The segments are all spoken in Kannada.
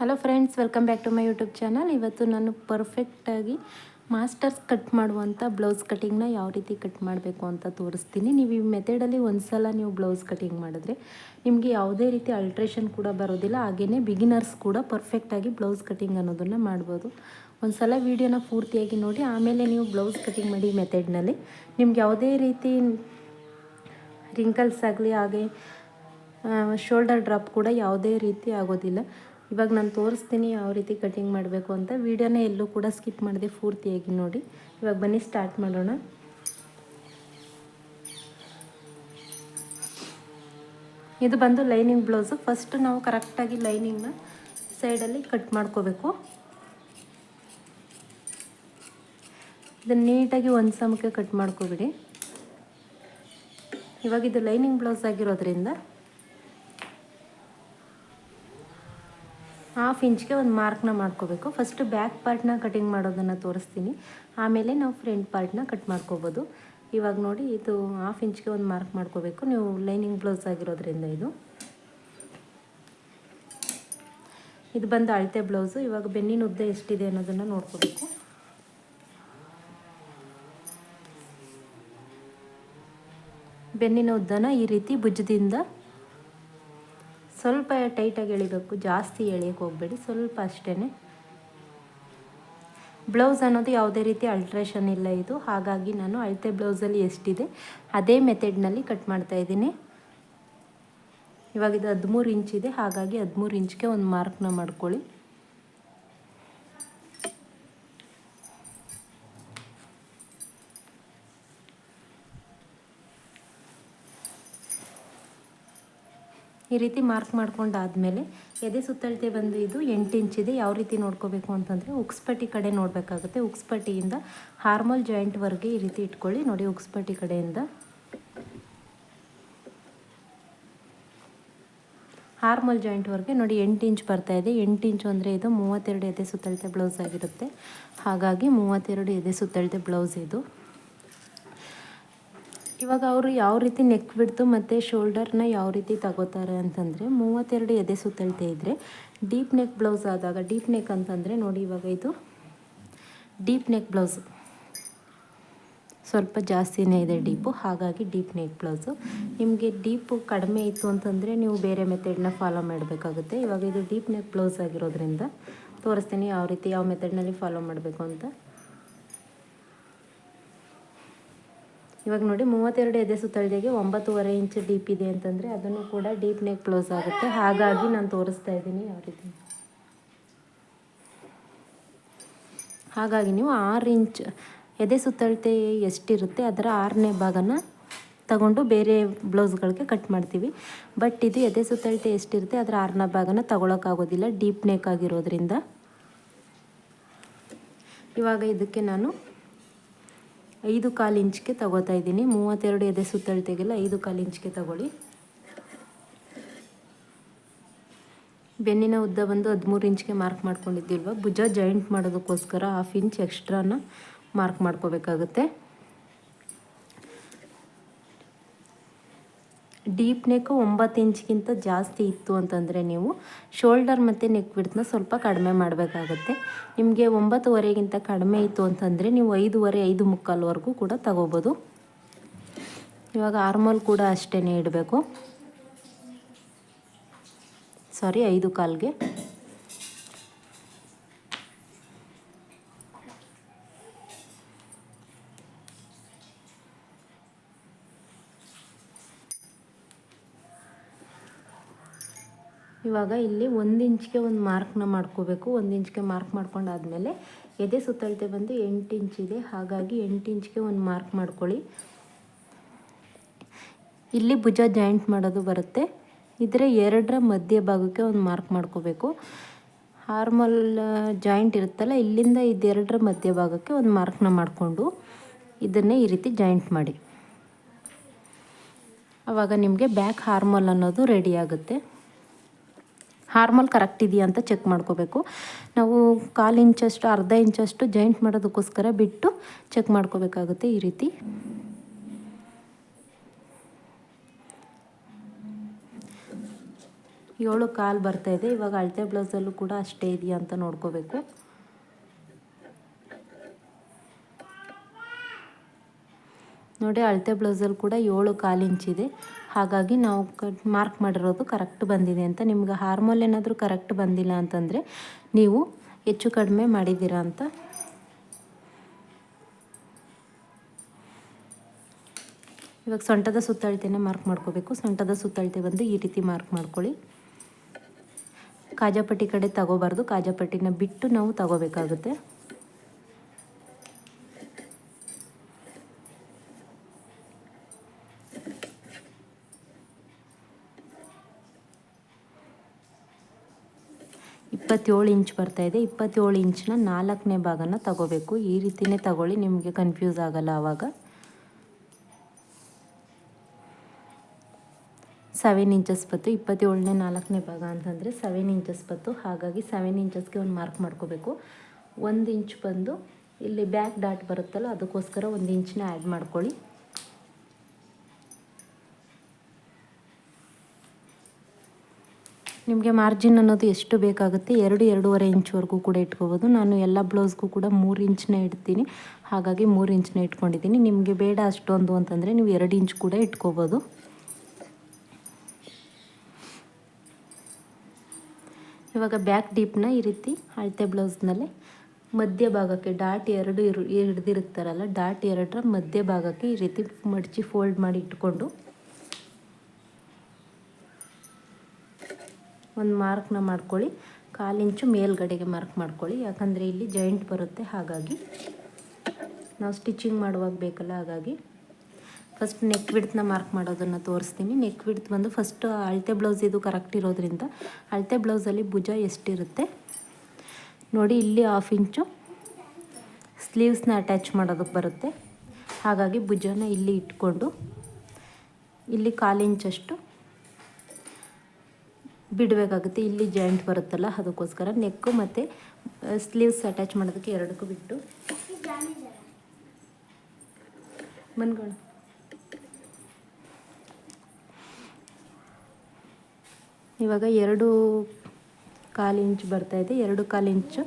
Hello friends welcome back to my YouTube channel ಇವತ್ತು ನಾನು ಪರ್ಫೆಕ್ಟಾಗಿ ಮಾಸ್ಟರ್ಸ್ ಕಟ್ ಮಾಡುವಂಥ ಬ್ಲೌಸ್ ಕಟಿಂಗ್ನ ಯಾವ ರೀತಿ ಕಟ್ ಮಾಡಬೇಕು ಅಂತ ತೋರಿಸ್ತೀನಿ. ನೀವು ಈ ಮೆಥಡಲ್ಲಿ ಒಂದು ಸಲ ನೀವು ಬ್ಲೌಸ್ ಕಟಿಂಗ್ ಮಾಡಿದ್ರೆ ನಿಮಗೆ ಯಾವುದೇ ರೀತಿ ಅಲ್ಟ್ರೇಷನ್ ಕೂಡ ಬರೋದಿಲ್ಲ. ಹಾಗೆಯೇ ಬಿಗಿನರ್ಸ್ ಕೂಡ ಪರ್ಫೆಕ್ಟಾಗಿ ಬ್ಲೌಸ್ ಕಟಿಂಗ್ ಅನ್ನೋದನ್ನು ಮಾಡ್ಬೋದು. ಒಂದು ಸಲ ವೀಡಿಯೋನ ಪೂರ್ತಿಯಾಗಿ ನೋಡಿ, ಆಮೇಲೆ ನೀವು ಬ್ಲೌಸ್ ಕಟಿಂಗ್ ಮಾಡಿ ಮೆಥಡ್ನಲ್ಲಿ ನಿಮ್ಗೆ ಯಾವುದೇ ರೀತಿ ರಿಂಕಲ್ಸ್ ಆಗಲಿ, ಹಾಗೆ ಶೋಲ್ಡರ್ ಡ್ರಾಪ್ ಕೂಡ ಯಾವುದೇ ರೀತಿ ಆಗೋದಿಲ್ಲ. ಇವಾಗ ನಾನು ತೋರಿಸ್ತೀನಿ ಯಾವ ರೀತಿ ಕಟಿಂಗ್ ಮಾಡಬೇಕು ಅಂತ. ವೀಡಿಯೋನ ಎಲ್ಲೂ ಕೂಡ ಸ್ಕಿಪ್ ಮಾಡಿದೆ ಪೂರ್ತಿಯಾಗಿ ನೋಡಿ. ಇವಾಗ ಬನ್ನಿ ಸ್ಟಾರ್ಟ್ ಮಾಡೋಣ. ಇದು ಬಂದು ಲೈನಿಂಗ್ ಬ್ಲೌಸು ಫಸ್ಟ್ ನಾವು ಕರೆಕ್ಟಾಗಿ ಲೈನಿಂಗ್ನ ಸೈಡಲ್ಲಿ ಕಟ್ ಮಾಡ್ಕೋಬೇಕು. ಇದನ್ನು ನೀಟಾಗಿ ಒಂದು ಸಮಕ್ಕೆ ಕಟ್ ಮಾಡ್ಕೋಬಿಡಿ. ಇವಾಗ ಇದು ಲೈನಿಂಗ್ ಬ್ಲೌಸ್ ಆಗಿರೋದ್ರಿಂದ ಹಾಫ್ ಇಂಚ್ಗೆ ಒಂದು ಮಾರ್ಕ್ನ ಮಾಡ್ಕೋಬೇಕು. ಫಸ್ಟ್ ಬ್ಯಾಕ್ ಪಾರ್ಟ್ನ ಕಟಿಂಗ್ ಮಾಡೋದನ್ನು ತೋರಿಸ್ತೀನಿ. ಆಮೇಲೆ ನಾವು ಫ್ರಂಟ್ ಪಾರ್ಟ್ನ ಕಟ್ ಮಾಡ್ಕೋಬೋದು. ಇವಾಗ ನೋಡಿ, ಇದು ಹಾಫ್ ಇಂಚ್ಗೆ ಒಂದು ಮಾರ್ಕ್ ಮಾಡ್ಕೋಬೇಕು. ನೀವು ಲೈನಿಂಗ್ ಬ್ಲೌಸ್ ಆಗಿರೋದ್ರಿಂದ ಇದು. ಇದು ಬಂದು ಅಳತೆ ಬ್ಲೌಸು ಇವಾಗ ಬೆನ್ನಿನ ಉದ್ದ ಎಷ್ಟಿದೆ ಅನ್ನೋದನ್ನು ನೋಡ್ಕೋಬೇಕು. ಬೆನ್ನಿನ ಉದ್ದನ ಈ ರೀತಿ ಭುಜದಿಂದ ಸ್ವಲ್ಪ ಟೈಟಾಗಿ ಎಳಿಬೇಕು, ಜಾಸ್ತಿ ಎಳಿಯೋಕ್ಕೆ ಹೋಗಬೇಡಿ, ಸ್ವಲ್ಪ ಅಷ್ಟೇ ಬ್ಲೌಸ್ ಅನ್ನೋದು ಯಾವುದೇ ರೀತಿ ಅಲ್ಟ್ರೇಷನ್ ಇಲ್ಲ ಇದು. ಹಾಗಾಗಿ ನಾನು ಅಳತೆ ಬ್ಲೌಸಲ್ಲಿ ಎಷ್ಟಿದೆ, ಅದೇ ಮೆಥಡ್ನಲ್ಲಿ ಕಟ್ ಮಾಡ್ತಾ ಇದ್ದೀನಿ. ಇವಾಗ ಇದು ಹದಿಮೂರು ಇಂಚಿದೆ ಹಾಗಾಗಿ ಹದಿಮೂರು ಇಂಚ್ಗೆ ಒಂದು ಮಾರ್ಕ್ನ ಮಾಡ್ಕೊಳ್ಳಿ. ಈ ರೀತಿ ಮಾರ್ಕ್ ಮಾಡ್ಕೊಂಡಾದಮೇಲೆ ಎದೆ ಸುತ್ತಳತೆ ಬಂದು ಇದು ಎಂಟು ಇಂಚಿದೆ ಯಾವ ರೀತಿ ನೋಡ್ಕೋಬೇಕು ಅಂತಂದರೆ ಉಕ್ಸ್ಪಟ್ಟಿ ಕಡೆ ನೋಡಬೇಕಾಗುತ್ತೆ. ಉಕ್ಸ್ಪಟ್ಟಿಯಿಂದ ಹಾರ್ಮೋಲ್ ಜಾಯಿಂಟ್ವರೆಗೆ ಈ ರೀತಿ ಇಟ್ಕೊಳ್ಳಿ. ನೋಡಿ ಉಕ್ಸ್ಪಟ್ಟಿ ಕಡೆಯಿಂದ ಹಾರ್ಮಲ್ ಜಾಯಿಂಟ್ವರೆಗೆ ನೋಡಿ ಎಂಟು ಇಂಚ್ ಬರ್ತಾ ಇದೆ. ಎಂಟು ಇಂಚು ಅಂದರೆ ಇದು ಮೂವತ್ತೆರಡು ಎದೆ ಸುತ್ತಳತೆ ಬ್ಲೌಸ್ ಆಗಿರುತ್ತೆ. ಹಾಗಾಗಿ ಮೂವತ್ತೆರಡು ಎದೆ ಸುತ್ತಳತೆ ಬ್ಲೌಸ್ ಇದು. ಇವಾಗ ಅವರು ಯಾವ ರೀತಿ ನೆಕ್ ಬಿಡ್ತು ಮತ್ತು ಶೋಲ್ಡರ್ನ ಯಾವ ರೀತಿ ತಗೋತಾರೆ ಅಂತಂದರೆ ಮೂವತ್ತೆರಡು ಎದೆ ಸುತ್ತಳತೆ ಇದ್ದರೆ ಡೀಪ್ ನೆಕ್ ಬ್ಲೌಸ್ ಆದಾಗ ಡೀಪ್ ನೆಕ್ ಅಂತಂದರೆ ನೋಡಿ ಇವಾಗ ಇದು ಡೀಪ್ ನೆಕ್ ಬ್ಲೌಸ್ ಸ್ವಲ್ಪ ಜಾಸ್ತಿನೇ ಇದೆ ಡೀಪು ಹಾಗಾಗಿ ಡೀಪ್ ನೆಕ್ ಬ್ಲೌಸು ನಿಮಗೆ ಡೀಪು ಕಡಿಮೆ ಇತ್ತು ಅಂತಂದರೆ ನೀವು ಬೇರೆ ಮೆಥಡ್ನ ಫಾಲೋ ಮಾಡಬೇಕಾಗುತ್ತೆ. ಇವಾಗ ಇದು ಡೀಪ್ ನೆಕ್ ಬ್ಲೌಸ್ ಆಗಿರೋದ್ರಿಂದ ತೋರಿಸ್ತೀನಿ ಯಾವ ರೀತಿ ಯಾವ ಮೆಥಡ್ನಲ್ಲಿ ಫಾಲೋ ಮಾಡಬೇಕು ಅಂತ. ಇವಾಗ ನೋಡಿ ಮೂವತ್ತೆರಡು ಎದೆ ಸುತ್ತಳಿದೆಗೆ ಒಂಬತ್ತುವರೆ ಇಂಚ್ ಡೀಪ್ ಇದೆ ಅಂತಂದರೆ ಅದನ್ನು ಕೂಡ ಡೀಪ್ ನೆಕ್ ಕ್ಲೋಸ್ ಆಗುತ್ತೆ. ಹಾಗಾಗಿ ನಾನು ತೋರಿಸ್ತಾ ಇದ್ದೀನಿ ಯಾವ ರೀತಿ. ಹಾಗಾಗಿ ನೀವು ಆರು ಇಂಚ್ ಎದೆ ಸುತ್ತಳತೆ ಎಷ್ಟಿರುತ್ತೆ ಅದರ ಆರನೇ ಭಾಗನ ತಗೊಂಡು ಬೇರೆ ಬ್ಲೌಸ್ಗಳಿಗೆ ಕಟ್ ಮಾಡ್ತೀವಿ. ಬಟ್ ಇದು ಎದೆ ಸುತ್ತಳತೆ ಎಷ್ಟಿರುತ್ತೆ ಅದರ ಆರನೇ ಭಾಗನ ತಗೊಳಕ್ಕಾಗೋದಿಲ್ಲ ಡೀಪ್ ನೆಕ್ ಆಗಿರೋದ್ರಿಂದ. ಇವಾಗ ಇದಕ್ಕೆ ನಾನು ಐದು ಕಾಲು ಇಂಚ್ಗೆ ತಗೋತಾ ಇದ್ದೀನಿ. ಮೂವತ್ತೆರಡು ಎದೆ ಸುತ್ತಳತೆಗೆಲ್ಲ ಐದು ಕಾಲು ಇಂಚ್ಗೆ ತಗೊಳ್ಳಿ. ಬೆನ್ನಿನ ಉದ್ದ ಬಂದು ಹದಿಮೂರು ಇಂಚ್ಗೆ ಮಾರ್ಕ್ ಮಾಡ್ಕೊಂಡಿದ್ದಿಲ್ವ ಭುಜ ಜಾಯಿಂಟ್ ಮಾಡೋದಕ್ಕೋಸ್ಕರ ಹಾಫ್ ಇಂಚ್ ಎಕ್ಸ್ಟ್ರಾನ ಮಾರ್ಕ್ ಮಾಡ್ಕೋಬೇಕಾಗುತ್ತೆ. ಡೀಪ್ ನೆಕ್ ಒಂಬತ್ತು ಇಂಚ್ಗಿಂತ ಜಾಸ್ತಿ ಇತ್ತು ಅಂತಂದರೆ ನೀವು ಶೋಲ್ಡರ್ ಮತ್ತು ನೆಕ್ ಬಿಡ್ತನ್ನ ಸ್ವಲ್ಪ ಕಡಿಮೆ ಮಾಡಬೇಕಾಗತ್ತೆ. ನಿಮಗೆ ಒಂಬತ್ತುವರೆಗಿಂತ ಕಡಿಮೆ ಇತ್ತು ಅಂತಂದರೆ ನೀವು ಐದೂವರೆ, ಐದು ಮುಕ್ಕಾಲ್ವರೆಗೂ ಕೂಡ ತಗೋಬೋದು. ಇವಾಗ ಆರ್ಮೋಲ್ ಕೂಡ ಅಷ್ಟೇ ಇಡಬೇಕು. ಸಾರಿ ಐದು ಕಾಲ್ಗೆ. ಇವಾಗ ಇಲ್ಲಿ ಒಂದು ಇಂಚ್ಗೆ ಒಂದು ಮಾರ್ಕ್ನ ಮಾಡ್ಕೋಬೇಕು. ಒಂದು ಇಂಚ್ಗೆ ಮಾರ್ಕ್ ಮಾಡ್ಕೊಂಡಾದಮೇಲೆ ಎದೆ ಸುತ್ತಳತೆ ಬಂದು ಎಂಟು ಇಂಚ್ ಇದೆ. ಹಾಗಾಗಿ ಎಂಟು ಇಂಚ್ಗೆ ಒಂದು ಮಾರ್ಕ್ ಮಾಡ್ಕೊಳ್ಳಿ. ಇಲ್ಲಿ ಭುಜ ಜಾಯಿಂಟ್ ಮಾಡೋದು ಬರುತ್ತೆ. ಇದರ ಎರಡರ ಮಧ್ಯ ಭಾಗಕ್ಕೆ ಒಂದು ಮಾರ್ಕ್ ಮಾಡ್ಕೋಬೇಕು. ಹಾರ್ಮಲ್ ಜಾಯಿಂಟ್ ಇರುತ್ತಲ್ಲ, ಇಲ್ಲಿಂದ ಇದೆರಡರ ಮಧ್ಯ ಭಾಗಕ್ಕೆ ಒಂದು ಮಾರ್ಕ್ನ ಮಾಡಿಕೊಂಡು ಇದನ್ನೇ ಈ ರೀತಿ ಜಾಯಿಂಟ್ ಮಾಡಿ. ಆವಾಗ ನಿಮಗೆ ಬ್ಯಾಕ್ ಹಾರ್ಮಲ್ ಅನ್ನೋದು ರೆಡಿ ಆಗುತ್ತೆ. ಹಾರ್ಮೋಲ್ ಕರೆಕ್ಟ್ ಇದೆಯಾ ಅಂತ ಚೆಕ್ ಮಾಡ್ಕೋಬೇಕು. ನಾವು ಕಾಲು ಇಂಚಷ್ಟು, ಅರ್ಧ ಇಂಚಷ್ಟು ಜಾಯಿಂಟ್ ಮಾಡೋದಕ್ಕೋಸ್ಕರ ಬಿಟ್ಟು ಚೆಕ್ ಮಾಡ್ಕೋಬೇಕಾಗುತ್ತೆ ಈ ರೀತಿ. ಏಳು ಕಾಲು ಬರ್ತಾ ಇದೆ. ಇವಾಗ ಅಳತೆ ಬ್ಲೌಸಲ್ಲೂ ಕೂಡ ಅಷ್ಟೇ ಇದೆಯಾ ಅಂತ ನೋಡ್ಕೋಬೇಕು. ನೋಡಿ ಅಳತೆ ಬ್ಲೌಸಲ್ಲಿ ಕೂಡ ಏಳು ಕಾಲು ಇಂಚಿದೆ ಹಾಗಾಗಿ ನಾವು ಕಟ್ ಮಾರ್ಕ್ ಮಾಡಿರೋದು ಕರೆಕ್ಟ್ ಬಂದಿದೆ ಅಂತ ನಿಮ್ಗೆ ಹಾರ್ಮೋಲ್ ಏನಾದರೂ ಕರೆಕ್ಟ್ ಬಂದಿಲ್ಲ ಅಂತಂದರೆ ನೀವು ಹೆಚ್ಚು ಕಡಿಮೆ ಮಾಡಿದ್ದೀರಾ ಅಂತ. ಇವಾಗ ಸೊಂಟದ ಸುತ್ತಳತೆನೇ ಮಾರ್ಕ್ ಮಾಡ್ಕೋಬೇಕು. ಸೊಂಟದ ಸುತ್ತಳತೆ ಬಂದು ಈ ರೀತಿ ಮಾರ್ಕ್ ಮಾಡ್ಕೊಳ್ಳಿ. ಕಾಜಾಪಟ್ಟಿ ಕಡೆ ತಗೋಬಾರ್ದು. ಕಾಜಾಪಟ್ಟಿನ ಬಿಟ್ಟು ನಾವು ತಗೋಬೇಕಾಗುತ್ತೆ. ಇಪ್ಪತ್ತೇಳು ಇಂಚ್ ಬರ್ತಾ ಇದೆ. ಇಪ್ಪತ್ತೇಳು ಇಂಚ್ನ ನಾಲ್ಕನೇ ಭಾಗನ ತಗೋಬೇಕು. ಈ ರೀತಿನೇ ತಗೊಳ್ಳಿ, ನಿಮಗೆ ಕನ್ಫ್ಯೂಸ್ ಆಗಲ್ಲ ಆವಾಗ ಸೆವೆನ್ ಇಂಚಸ್ ಬತ್ತು ಇಪ್ಪತ್ತೇಳನೇ ನಾಲ್ಕನೇ ಭಾಗ ಅಂತಂದರೆ ಸೆವೆನ್ ಇಂಚಸ್ ಬತ್ತು ಹಾಗಾಗಿ ಸೆವೆನ್ ಇಂಚಸ್ಗೆ ಒಂದು ಮಾರ್ಕ್ ಮಾಡ್ಕೋಬೇಕು. ಒಂದು ಇಂಚ್ ಬಂದು, ಇಲ್ಲಿ ಬ್ಯಾಕ್ ಡಾಟ್ ಬರುತ್ತಲ್ಲ, ಅದಕ್ಕೋಸ್ಕರ ಒಂದು ಇಂಚನ್ನ ಆ್ಯಡ್ ಮಾಡ್ಕೊಳ್ಳಿ. ನಿಮಗೆ ಮಾರ್ಜಿನ್ ಅನ್ನೋದು ಎಷ್ಟು ಬೇಕಾಗುತ್ತೆ? ಎರಡು, ಎರಡೂವರೆ ಇಂಚ್ವರೆಗೂ ಕೂಡ ಇಟ್ಕೋಬೋದು. ನಾನು ಎಲ್ಲ ಬ್ಲೌಸ್ಗೂ ಕೂಡ ಮೂರು ಇಂಚನ್ನ ಇಡ್ತೀನಿ. ಹಾಗಾಗಿ ಮೂರು ಇಂಚನ್ನ ಇಟ್ಕೊಂಡಿದ್ದೀನಿ. ನಿಮಗೆ ಬೇಡ ಅಷ್ಟೊಂದು ಅಂತಂದರೆ ನೀವು ಎರಡು ಇಂಚ್ ಕೂಡ ಇಟ್ಕೋಬೋದು. ಇವಾಗ ಬ್ಯಾಕ್ ಡೀಪ್ನ ಈ ರೀತಿ ಅಳತೆ ಬ್ಲೌಸ್ನಲ್ಲಿ ಮಧ್ಯ ಭಾಗಕ್ಕೆ ಡಾಟ್ ಎರಡು ಇರು ಹಿಡ್ದಿರುತ್ತಾರಲ್ಲ ಡಾಟ್ ಎರಡರ ಮಧ್ಯ ಭಾಗಕ್ಕೆ ಈ ರೀತಿ ಮಡಚಿ ಫೋಲ್ಡ್ ಮಾಡಿ ಇಟ್ಕೊಂಡು ಒಂದು ಮಾರ್ಕ್ನ ಮಾಡ್ಕೊಳ್ಳಿ. ಕಾಲಿಂಚು ಮೇಲ್ಗಡೆಗೆ ಮಾರ್ಕ್ ಮಾಡ್ಕೊಳ್ಳಿ. ಯಾಕಂದರೆ ಇಲ್ಲಿ ಜಾಯಿಂಟ್ ಬರುತ್ತೆ, ಹಾಗಾಗಿ. ನಾವು ಸ್ಟಿಚಿಂಗ್ ಮಾಡುವಾಗ ಬೇಕಲ್ಲ, ಹಾಗಾಗಿ. ಫಸ್ಟ್ ನೆಕ್ ವಿಡ್ತ್ನ ಮಾರ್ಕ್ ಮಾಡೋದನ್ನು ತೋರಿಸ್ತೀನಿ. ನೆಕ್ ವಿಡ್ತ್ ಬಂದು ಫಸ್ಟ್ ಅಳತೆ ಬ್ಲೌಸ್ ಇದು ಕರೆಕ್ಟ್ ಇರೋದ್ರಿಂದ ಅಳತೆ ಬ್ಲೌಸಲ್ಲಿ ಭುಜ ಎಷ್ಟಿರುತ್ತೆ? ನೋಡಿ, ಇಲ್ಲಿ ಹಾಫ್ ಇಂಚು. ಸ್ಲೀವ್ಸ್ನ ಅಟ್ಯಾಚ್ ಮಾಡೋದಕ್ಕೆ ಬರುತ್ತೆ. ಹಾಗಾಗಿ ಭುಜನ ಇಲ್ಲಿ ಇಟ್ಕೊಂಡು. ಇಲ್ಲಿ ಕಾಲು ಇಂಚಷ್ಟು. ಬಿಡಬೇಕಾಗುತ್ತೆ. ಇಲ್ಲಿ ಜಾಯಿಂಟ್ ಬರುತ್ತಲ್ಲ, ಅದಕ್ಕೋಸ್ಕರ ನೆಕ್ಕು ಮತ್ತು ಸ್ಲೀವ್ಸ್ ಅಟ್ಯಾಚ್ ಮಾಡೋದಕ್ಕೆ ಎರಡಕ್ಕೂ ಬಿಟ್ಟು. ಮನ್ಗಳು. ಇವಾಗ ಎರಡು ಕಾಲು ಇಂಚ್ ಬರ್ತಾಯಿದೆ ಎರಡು ಕಾಲು ಇಂಚು,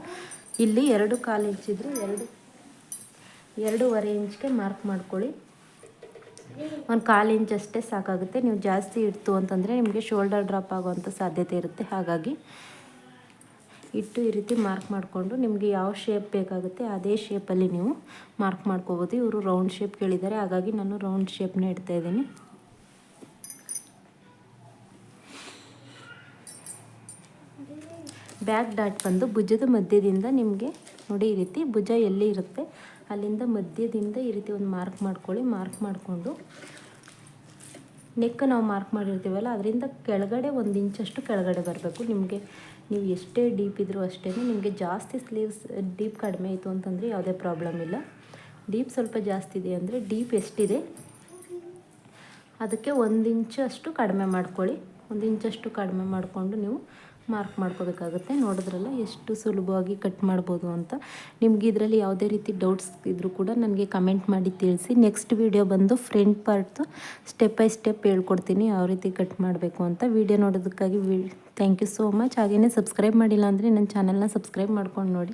ಇಲ್ಲಿ ಎರಡು ಕಾಲು ಇಂಚಿದ್ರೆ ಎರಡು, ಎರಡೂವರೆ ಇಂಚ್ಗೆ ಮಾರ್ಕ್ ಮಾಡ್ಕೊಳ್ಳಿ. ಒಂದು ಕಾಲು ಇಂಚ್ ಅಷ್ಟೇ ಸಾಕಾಗುತ್ತೆ. ನೀವು ಜಾಸ್ತಿ ಇಡ್ತು ಅಂತಂದರೆ ನಿಮಗೆ ಶೋಲ್ಡರ್ ಡ್ರಾಪ್ ಆಗುವಂಥ ಸಾಧ್ಯತೆ ಇರುತ್ತೆ. ಹಾಗಾಗಿ ಇಟ್ಟು ಈ ರೀತಿ ಮಾರ್ಕ್ ಮಾಡಿಕೊಂಡು ನಿಮಗೆ ಯಾವ ಶೇಪ್ ಬೇಕಾಗುತ್ತೆ ಅದೇ ಶೇಪಲ್ಲಿ ನೀವು ಮಾರ್ಕ್ ಮಾಡ್ಕೋಬೋದು. ಇವರು ರೌಂಡ್ ಶೇಪ್ ಕೇಳಿದ್ದಾರೆ. ಹಾಗಾಗಿ ನಾನು ರೌಂಡ್ ಶೇಪ್ನ ಇಡ್ತಾ ಇದ್ದೀನಿ. ಬ್ಯಾಕ್ ಡಾಟ್ ಬಂದು ಭುಜದ ಮಧ್ಯದಿಂದ ನಿಮಗೆ ನೋಡಿ ಈ ರೀತಿ ಭುಜ ಎಲ್ಲಿ ಇರುತ್ತೆ. ಅಲ್ಲಿಂದ ಮಧ್ಯದಿಂದ ಈ ರೀತಿ ಒಂದು ಮಾರ್ಕ್ ಮಾಡ್ಕೊಳ್ಳಿ ಮಾರ್ಕ್ ಮಾಡಿಕೊಂಡು ನೆಕ್ ನಾವು ಮಾರ್ಕ್ ಮಾಡಿರ್ತೀವಲ್ಲ, ಅದರಿಂದ ಕೆಳಗಡೆ ಒಂದು ಇಂಚಷ್ಟು ಕೆಳಗಡೆ ಬರಬೇಕು. ನಿಮಗೆ ನೀವು ಎಷ್ಟೇ ಡೀಪ್ ಇದ್ದರೂ ಅಷ್ಟೇ ನಿಮಗೆ ಜಾಸ್ತಿ ಸ್ಲೀವ್ಸ್ ಡೀಪ್ ಕಡಿಮೆ ಆಯಿತು ಅಂತಂದರೆ ಯಾವುದೇ ಪ್ರಾಬ್ಲಮ್ ಇಲ್ಲ. ಡೀಪ್ ಸ್ವಲ್ಪ ಜಾಸ್ತಿ ಇದೆ ಅಂದರೆ ಡೀಪ್ ಎಷ್ಟಿದೆ? ಅದಕ್ಕೆ ಒಂದು ಇಂಚು ಅಷ್ಟು ಕಡಿಮೆ ಮಾಡ್ಕೊಳ್ಳಿ. ಒಂದು ಇಂಚಷ್ಟು ಕಡಿಮೆ ಮಾಡಿಕೊಂಡು ನೀವು ಮಾರ್ಕ್ ಮಾಡ್ಕೋಬೇಕಾಗುತ್ತೆ. ನೋಡಿದ್ರಲ್ಲ ಎಷ್ಟು ಸುಲಭವಾಗಿ ಕಟ್ ಮಾಡ್ಬೋದು ಅಂತ. ನಿಮ್ಗೆ ಇದರಲ್ಲಿ ಯಾವುದೇ ರೀತಿ ಡೌಟ್ಸ್ ಇದ್ದರೂ ಕೂಡ ನನಗೆ ಕಮೆಂಟ್ ಮಾಡಿ ತಿಳಿಸಿ. ನೆಕ್ಸ್ಟ್ ವೀಡಿಯೋ ಬಂದು ಫ್ರಂಟ್ ಪಾರ್ಟ್ದು ಸ್ಟೆಪ್ ಬೈ ಸ್ಟೆಪ್ ಹೇಳ್ಕೊಡ್ತೀನಿ ಯಾವ ರೀತಿ ಕಟ್ ಮಾಡಬೇಕು ಅಂತ. ವೀಡಿಯೋ ನೋಡೋದಕ್ಕಾಗಿ ವಿ ಥ್ಯಾಂಕ್ ಯು ಸೋ ಮಚ್ ಹಾಗೆಯೇ ಸಬ್ಸ್ಕ್ರೈಬ್ ಮಾಡಿಲ್ಲ ಅಂದರೆ ನನ್ನ ಚಾನಲ್ನ ಸಬ್ಸ್ಕ್ರೈಬ್ ಮಾಡ್ಕೊಂಡು ನೋಡಿ.